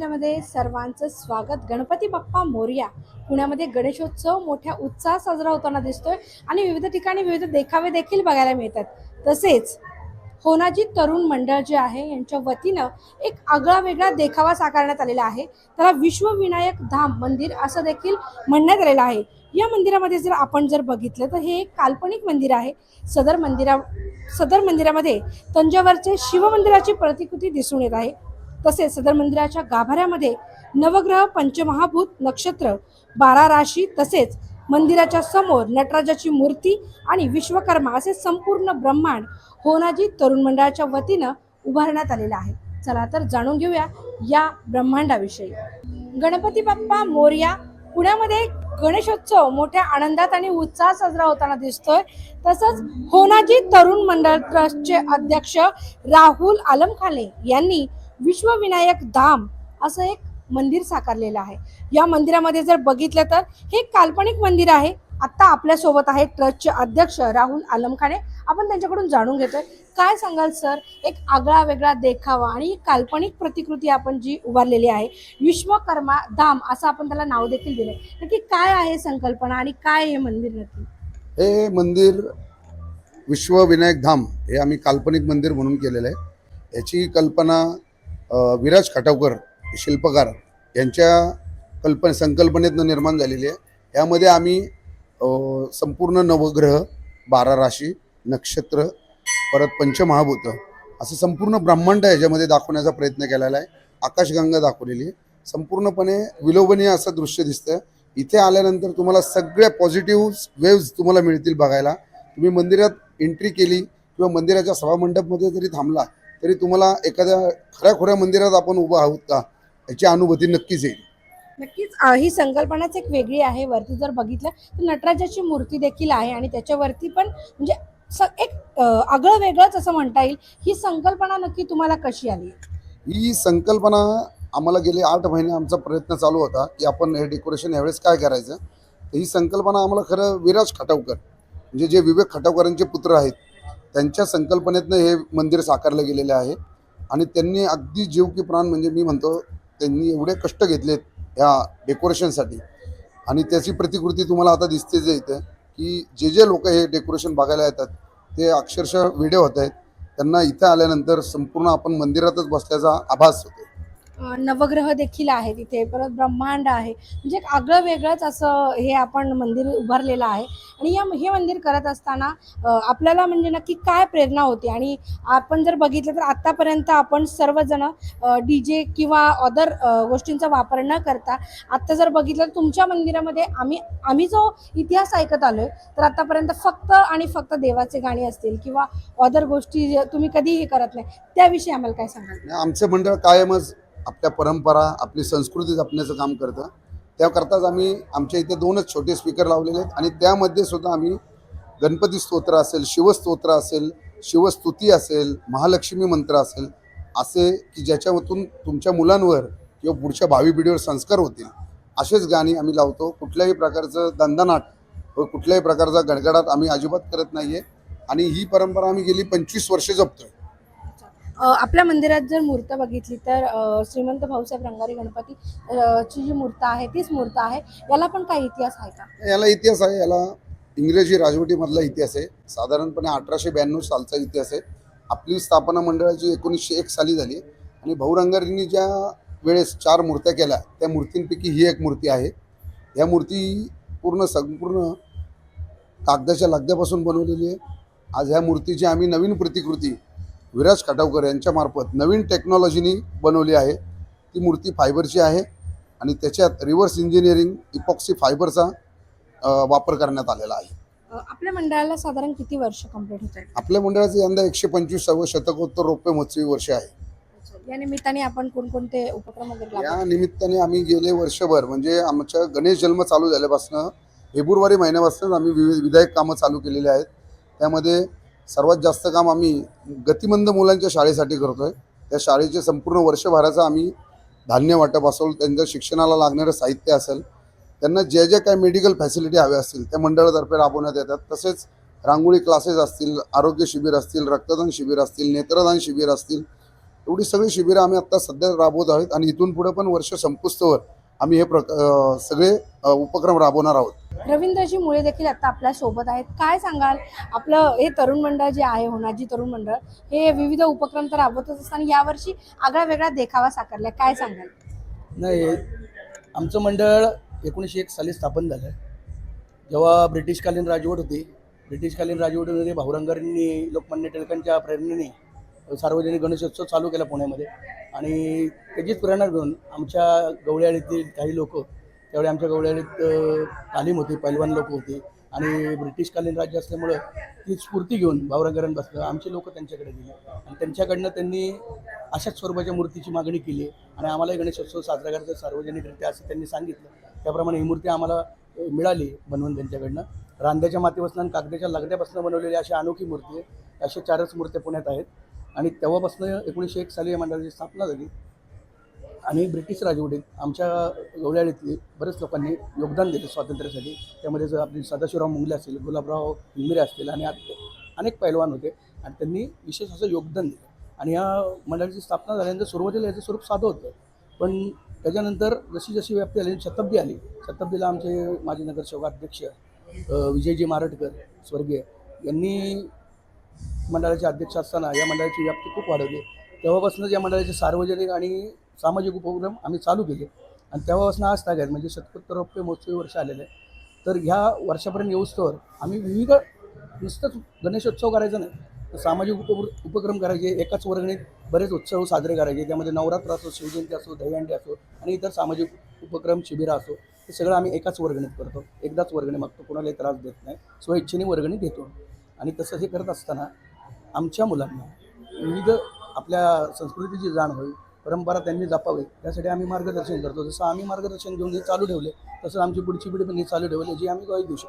योजनेमध्ये सर्वांचं स्वागत. गणपती बाप्पा मोर्या पुण्यामध्ये गणेशोत्सव मोठ्या उत्साहात साजरा होताना दिसतोय आणि विविध ठिकाणी विविध देखावे देखील बघायला मिळतात. तसेच होनाजी तरुण मंडळ जे आहे यांच्या वतीनं एक आगळा वेगळा देखावा साकारण्यात आलेला आहे. त्याला विश्वविनायक धाम मंदिर असं देखील म्हणण्यात आलेलं आहे. या मंदिरामध्ये जर आपण जर बघितलं तर हे एक काल्पनिक मंदिर आहे. सदर मंदिरा सदर मंदिरामध्ये तंजावरचे शिवमंदिराची प्रतिकृती दिसून येत आहे. तसेच सदर मंदिराच्या गाभाऱ्यामध्ये नवग्रह पंचमहाभूत नक्षत्र बारा राशी तसेच मंदिराच्या समोर नटराजाची मूर्ती आणि विश्वकर्मा असे संपूर्ण ब्रह्मांड होनाजी तरुण मंडळाच्या वतीनं उभारण्यात आलेलं आहे. चला तर जाणून घेऊया या ब्रह्मांडाविषयी. गणपती बाप्पा मोर्या पुण्यामध्ये गणेशोत्सव मोठ्या आनंदात आणि उत्साहात साजरा होताना दिसतोय. तसंच होनाजी तरुण मंडळ ट्रस्टचे अध्यक्ष राहुल आलमखाले यांनी विश्वविनायक धाम असं एक मंदिर साकारलेलं आहे. या मंदिरामध्ये जर बघितलं तर हे काल्पनिक मंदिर आहे. आत्ता आपल्यासोबत आहे ट्रस्टचे अध्यक्ष राहुल आलमखाने. आपण त्यांच्याकडून जाणून घेतोय. काय सांगाल सर? एक आगळा वेगळा देखावा आणि काल्पनिक प्रतिकृती आपण जी उभारलेली आहे. विश्वकर्मा धाम असं आपण त्याला नाव देखील दिले नक्की काय आहे संकल्पना आणि काय हे मंदिर नक्की? हे मंदिर विश्वविनायक धाम हे आम्ही काल्पनिक मंदिर म्हणून केलेलं आहे. याची कल्पना विराज खाटावकर शिल्पकार यांच्या कल्पने संकल्पनेतनं निर्माण झालेली आहे. यामध्ये आम्ही संपूर्ण नवग्रह बारा राशी नक्षत्र परत पंचमहाभूत असं संपूर्ण ब्रह्मांड याच्यामध्ये दाखवण्याचा प्रयत्न केलेला आहे. आकाशगंगा दाखवलेली आहे. संपूर्णपणे विलोभनीय असं दृश्य दिसतं इथे आल्यानंतर तुम्हाला सगळ्या पॉझिटिव्ह वेव्ज तुम्हाला मिळतील बघायला. तुम्ही मंदिरात एंट्री केली किंवा मंदिराच्या सभामंडपमध्ये जरी थांबला तरी तुम्हाला एखाद्या खऱ्या खोऱ्या मंदिरात आपण उभं आहोत का? याची अनुभूती नक्कीच येईल. नक्कीच ही संकल्पनाच एक वेगळी आहे. वरती जर बघितलं तर नटराजाची मूर्ती देखील आहे आणि त्याच्यावरती पण म्हणजे स एक आगळं वेगळंच असं म्हणता येईल. ही संकल्पना नक्की तुम्हाला कशी आली? ही संकल्पना आम्हाला गेले आठ महिने आमचा प्रयत्न चालू होता की आपण हे डेकोरेशन यावेळेस काय करायचं. तर ही संकल्पना आम्हाला खरं विराज खटावकर म्हणजे जे विवेक खटावकरांचे पुत्र आहेत त्यांच्या संकल्पनेतनं हे मंदिर साकारलं गेलेलं आहे. आणि त्यांनी अगदी जीव की प्राण म्हणजे मी म्हणतो त्यांनी एवढे कष्ट घेतलेत ह्या डेकोरेशनसाठी. आणि त्याची प्रतिकृती तुम्हाला आता दिसतेच आहे इथं की जे जे लोक हे डेकोरेशन बघायला येतात ते अक्षरशः व्हिडिओ होत आहेत. त्यांना इथं आल्यानंतर संपूर्ण आपण मंदिरातच बसल्याचा आभास होतो. नवग्रह देखील आहे तिथे. परत ब्रह्मांड आहे. म्हणजे एक आगळं वेगळंच असं हे आपण मंदिर उभारलेलं आहे. आणि या हे मंदिर करत असताना आपल्याला म्हणजे नक्की काय प्रेरणा होती? आणि आपण जर बघितलं तर आत्तापर्यंत आपण सर्वजण डी जे किंवा अदर गोष्टींचा वापर न करता आत्ता जर बघितलं तर तुमच्या मंदिरामध्ये आम्ही आम्ही जो इतिहास ऐकत आलोय तर आतापर्यंत फक्त आणि फक्त देवाचे गाणी असतील किंवा अदर गोष्टी तुम्ही कधीही करत नाही त्याविषयी आम्हाला काय सांगाल? आमचं मंडळ कायमच आपल्या परंपरा आपली संस्कृती जपण्याचं काम करतं. त्याकरताच आम्ही आमच्या इथे दोनच छोटे स्पीकर लावलेले आहेत आणि त्यामध्ये सुद्धा आम्ही गणपती स्तोत्र असेल शिवस्तोत्र असेल शिवस्तुती असेल महालक्ष्मी मंत्र असेल असे की ज्याच्यामधून तुमच्या मुलांवर किंवा पुढच्या भावी पिढीवर संस्कार होतील असेच गाणी आम्ही लावतो. कुठल्याही प्रकारचं दंदनाट व कुठल्याही प्रकारचा गडगडाट आम्ही अजिबात करत नाही आहे आणि ही परंपरा आम्ही गेली पंचवीस वर्षे जपतोय. आहे आपल्या मंदिरात जर मूर्त बघितली तर श्रीमंत भाऊसाहेब रंगारी गणपती ची जी मूर्त आहे तीच मूर्त आहे. याला पण काही इतिहास आहे का? याला इतिहास आहे. याला इंग्रजी राजवटीमधला इतिहास आहे. साधारणपणे अठराशे ब्याण्णव सालचा इतिहास आहे. आपली स्थापना मंडळाची एकोणीसशे एक साली झाली. आणि भाऊ रंगारींनी ज्या वेळेस चार मूर्त्या केल्या त्या मूर्तींपैकी ही एक मूर्ती आहे. या मूर्ती पूर्ण संपूर्ण कागदाच्या लगद्यापासून बनवलेली आहे. आज ह्या मूर्तीची आम्ही नवीन प्रतिकृती विराज खटावकर यांच्यामार्फत नवीन टेक्नॉलॉजीनी बनवली आहे. ती मूर्ती फायबरची आहे आणि त्याच्यात रिव्हर्स इंजिनिअरिंग इपॉक्सी फायबरचा वापर करण्यात आलेला आहे. आपल्या मंडळाला साधारण किती वर्ष कंप्लीट होत आहे आपल्या मंडळाचं यंदा एकशे पंचवीसावं शतकोत्तर रौप्य महोत्सवी वर्ष आहे. या निमित्ताने आपण कोणकोणते उपक्रम वगैरे या? निमित्ताने आम्ही गेले वर्षभर म्हणजे आमच्या गणेश जन्म चालू झाल्यापासून फेब्रुवारी महिन्यापासूनच आम्ही विविध विधायक कामं चालू केलेली आहेत. त्यामध्ये सर्वात जास्त काम आम्ही गतिमंद मुलांच्या शाळेसाठी करतो आहे त्या शाळेचे संपूर्ण वर्षभराचं आम्ही धान्य वाटप असेल त्यांच्या शिक्षणाला लागणारं साहित्य असेल त्यांना जे जे काही मेडिकल फॅसिलिटी हव्या असतील त्या मंडळातर्फे राबवण्यात येतात. तसेच रांगोळी क्लासेस असतील आरोग्य शिबिर असतील रक्तदान शिबिर असतील नेत्रदान शिबिर असतील एवढी सगळी शिबिरं आम्ही आत्ता सध्या राबवत आहोत आणि इथून पुढे पण वर्ष संपुस्तवर आम्ही हे प्रक सगळे उपक्रम राबवणार आहोत. रवींद्रजी मुळे देखील आता आपल्यासोबत आहेत. काय सांगाल? आपलं हे तरुण मंडळ जे आहे होणाजी तरुण मंडळ हे विविध उपक्रम तर राबवतच असताना यावर्षी आगळा वेगळा देखावा साकारलाय. काय सांगाल? नाही आमचं मंडळ एकोणीसशे एक साली स्थापन झालं जेव्हा ब्रिटिशकालीन राजवट होती ब्रिटिशकालीन राजवटीमध्ये भाऊरंगांनी लोकमान्य टिळकांच्या प्रेरणेने सार्वजनिक गणेशोत्सव चालू केला पुण्यामध्ये. आणि त्याचीच प्रेरणा घेऊन आमच्या गवळ्याळीतील काही लोक त्यावेळी आमच्या गवळ्यात तालीम होती पैलवान लोक होती. आणि ब्रिटिशकालीन राज्य असल्यामुळं ती स्फूर्ती घेऊन भावरंगरण बसलं. आमचे लोक त्यांच्याकडे गेले. आणि त्यांच्याकडनं त्यांनी अशाच स्वरूपाच्या मूर्तीची मागणी केली. आणि आम्हालाही गणेशोत्सव साजरा करायचा सार्वजनिकरित्या असं त्यांनी सांगितलं. त्याप्रमाणे ही मूर्ती आम्हाला मिळाली बनवून त्यांच्याकडनं. रांद्याच्या मातीपासून आणि कागदाच्या लगड्यापासून बनवलेली अशी अनोखी मूर्ती आहे. अशा चारच मूर्त्या पुण्यात आहेत. आणि तेव्हापासून एकोणीसशे एक साली या मंडळाची स्थापना झाली. आणि ब्रिटिश राजवटीत आमच्या गवळ्याळीतली बरेच लोकांनी योगदान दिले स्वातंत्र्यासाठी. त्यामध्ये जर आपली सदाशिवराव मुंगले असतील गुलाबराव हिंगमिरे असतील आणि अनेक पैलवान होते आणि त्यांनी विशेष असं योगदान दिलं. आणि या मंडळाची स्थापना झाल्यानंतर सुरुवातीला याचं स्वरूप साधं होतं. पण त्याच्यानंतर जशी जशी व्याप्ती आली शताब्दी आली शताब्दीला आमचे माजी नगरसेवक अध्यक्ष विजयजी मारटकर स्वर्गीय यांनी मंडळाचे अध्यक्ष असताना या मंडळाची व्याप्ती खूप वाढवली. तेव्हापासूनच या मंडळाचे सार्वजनिक आणि सामाजिक उपक्रम आम्ही चालू केले. आणि तेव्हापासून आज ताग्यात म्हणजे शतकोत्तरोप्य महोत्सवी वर्ष आलेलं आहे तर ह्या वर्षापर्यंत येऊस्तोवर आम्ही विविध नुसतंच गणेशोत्सव करायचा नाही. तर सामाजिक उप उपक्रम करायचे. एकाच वर्गणीत बरेच उत्सव साजरे करायचे. त्यामध्ये नवरात्र असो शिवजयंती असो दहीहंडी असो आणि इतर सामाजिक उपक्रम शिबिरं असो हे सगळं आम्ही एकाच वर्गणीत करतो. एकदाच वर्गणी मागतो. कोणालाही त्रास देत नाही. स्वइच्छेने वर्गणी घेतो आणि तसं हे करत असताना आमच्या मुलांना विविध आपल्या संस्कृतीची जाण होईल. परंपरा त्यांनी जपावी. यासाठी आम्ही मार्गदर्शन करतो. जसं आम्ही मार्गदर्शन घेऊन हे चालू ठेवले तसं आमची पुढची पिढी पण हे चालू ठेवली जी आम्ही ग्वाही देऊ शकतो.